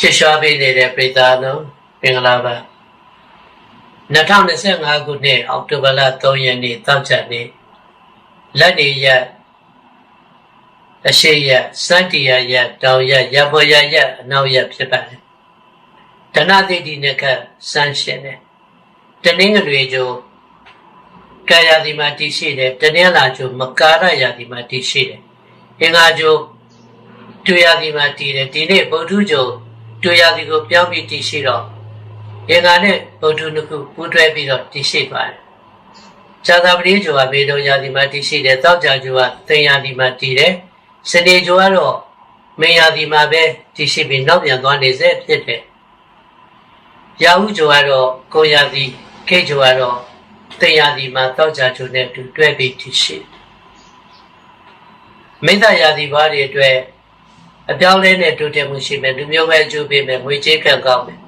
ချစ်ရွှာပေးနေတဲ့ပြည်သားတို့မင်္ဂလာပါ2025ခုနှစ်အောက်တိုဘာလ3ရက်နေ့တောက်ချနေ့လက်နေရက်အရှိရက်စတ္တိယရက်တောင်ရက်ရဘောရရက်အနောက်ရက်ဖြစ်ပါတယ်ဓနသိတိနဲ့ကစမ်းရှင်တယ်တနင်္ဂနွေကျိုးကာယတိမှာတည်ရှိတယ်တနင်္လာကျိုးမကာရယာတိမှာတည်ရှိတယ်အင်္ဂါကျိုးတွေ့ရသည်မှာတည်တယ်ဒီနေ့ဗုဒ္ဓကျိုး တွေ့ရသည်ကိုပြောင်းပြီးတည်ရှိတော့အင်္ဂါနဲ့ဗုဒ္ဓနှစ်ခုပူးတွဲပြီးတော့တည်ရှိပါတယ်ဇာတာပတိကျိုးကဘေတော်ယာတိမှာတည်ရှိတယ်တောက်ကြကျိုးကသင်္ယာတိမှာတည်တယ်စနေကျိုးကတော့မင်ယာတိမှာပဲတည်ရှိပြီးနောက်ပြန်သွားနေစေဖြစ်တယ်ရာဟုကျိုးကတော့ကိုယာတိခေကျိုးကတော့သင်္ယာတိမှာတောက်ကြကျိုးနဲ့တူတွဲပြီးတည်ရှိတယ်မိစ္ဆာယာတိဘာတွေအတွက် အပြောင်းလဲနဲ့တိုးတက်မှုရှိမယ်လူမျိုးပဲအကျိုးပေးမယ်ငွေကြေးကံကောင်းမယ်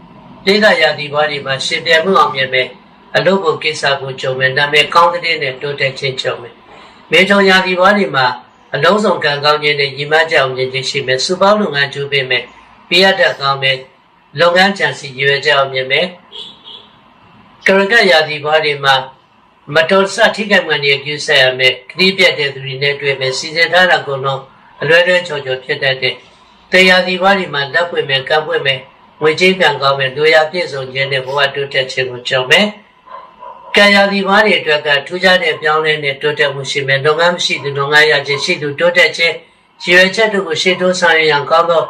လိဒယာတိဘာတွေမှာရှင်ပြမှုအောင်မြင်မယ်အလုပ်ကိုကိစ္စကိုကြုံမယ်နာမည်ကောင်းတဲ့နဲ့တိုးတက်ခြင်းကြုံမယ်မေထုံယာတိဘာတွေမှာအလုံးစုံကံကောင်းခြင်းနဲ့ညီမကြောင်ခြင်းရှိမယ်စူပေါင်းလုပ်ငန်းကျိုးပေးမယ်ပြရတတ်ကောင်းမယ်လုပ်ငန်းကြံစီရွယ်ကြအောင်မြင်မယ်ကရကယာတိဘာတွေမှာမတော်စထိခိုက်မှန်ရဲ့ကျူးဆက်ရမယ်ခရီးပြတ်တဲ့သူတွေနဲ့တွေ့မယ်စီစဉ်ထားတာကုန်လုံးအလွယ်လွယ်ချော်ချော်ဖြစ်တတ်တဲ့ တရားဒီဘာတွေမှာလက်ပွင့်မယ်ကပ်ပွင့်မယ်ငွေကြေးကံကောင်းမယ်လူရပြည့်စုံခြင်းနဲ့ဘဝတိုးတက်ခြင်းကိုကြုံမယ်ကံရာဒီဘာတွေအတွက်ကထူးခြားတဲ့ပြောင်းလဲနဲ့တိုးတက်မှုရှိမယ်လုပ်ငန်းမရှိသူလုပ်ငန်းရခြင်းရှိသူတိုးတက်ခြင်းရည်ရွယ်ချက်တို့ကိုရှေ့တိုးဆောင်ရန်ကောင်းသော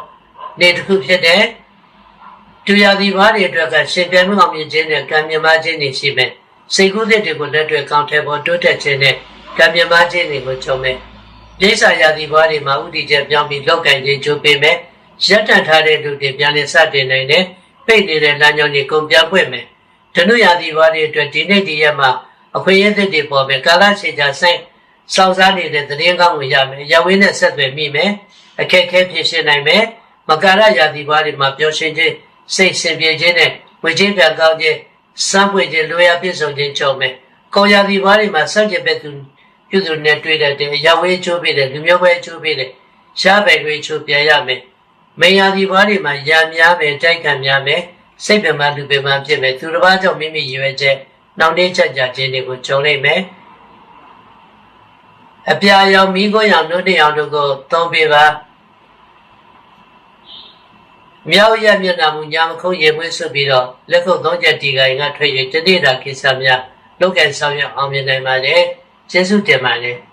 နေ့တစ်ခုဖြစ်တဲ့တူရာဒီဘာတွေအတွက်ကရှင်ပြမှုအောင်မြင်ခြင်းနဲ့ကံမြမခြင်းတွေရှိမယ်စိတ်ကူးတဲ့တွေကိုလက်တွေ့ကောင်းထဲပေါ်တိုးတက်ခြင်းနဲ့ကံမြမခြင်းတွေကိုကြုံမယ် ပြိဿာယာတိဘွားတွေမှာဥတီချက်ပြောင်းပြီးလောက်ကင်ခြင်းကြိုးပေးမယ်ရက်တန်ထားတဲ့လူတွေပြန်လည်စတင်နိုင်တယ်ပိတ်နေတဲ့လမ်းကြောင်းတွေကုန်ပြပွင့်မယ်ဓနုယာတိဘွားတွေအတွက်ဒီနေ့ဒီရက်မှာအခွင့်အရေးသစ်တွေပေါ်မယ်ကာလချေချာဆိုင်စောင့်စားနေတဲ့သတင်းကောင်းကိုရမယ်ရဝင်းနဲ့ဆက်သွယ်မိမယ်အခက်အခဲဖြေရှင်းနိုင်မယ်မကာရယာတိဘွားတွေမှာပျော်ရွှင်ခြင်းစိတ်ရှင်ပြေခြင်းနဲ့ဝေချင်းပြန်ကောင်းခြင်းစမ်းပွင့်ခြင်းလိုရာပြည့်စုံခြင်းကြုံမယ်ကောယာတိဘွားတွေမှာစัจကြပဲသူ ပြုသူနဲ့တွေ့တဲ့တဲ့ရဝဲချိုးပေးတဲ့လူမျိုးပဲချိုးပေးတဲ့ရှားပဲတွေချိုးပြန်ရမယ်။မေယာဒီဘွားတွေမှာရံများမယ်တိုက်ခံများမယ်စိတ်ပြမလူပြမဖြစ်မယ်သူတစ်ပါးကြောင့်မိမိရွယ်ချက်နှောင့်နှေးချက်ကြခြင်းတွေကိုကြုံနိုင်မယ်။အပြာရောင်မိခိုးရောင်နှုတ်တရောင်တို့ကိုသုံးပေးပါမြောက်ရမျက်နှာမူညာမခုံးရေမွေးဆွပြီးတော့လက်ခုပ်သုံးချက်တီကိုင်ကထွက်ရတနေ့တာကိစ္စများလောက်ကဆောင်ရအောင်မြင်နိုင်ပါလေ ကျေးဇူးတင်ပါတယ်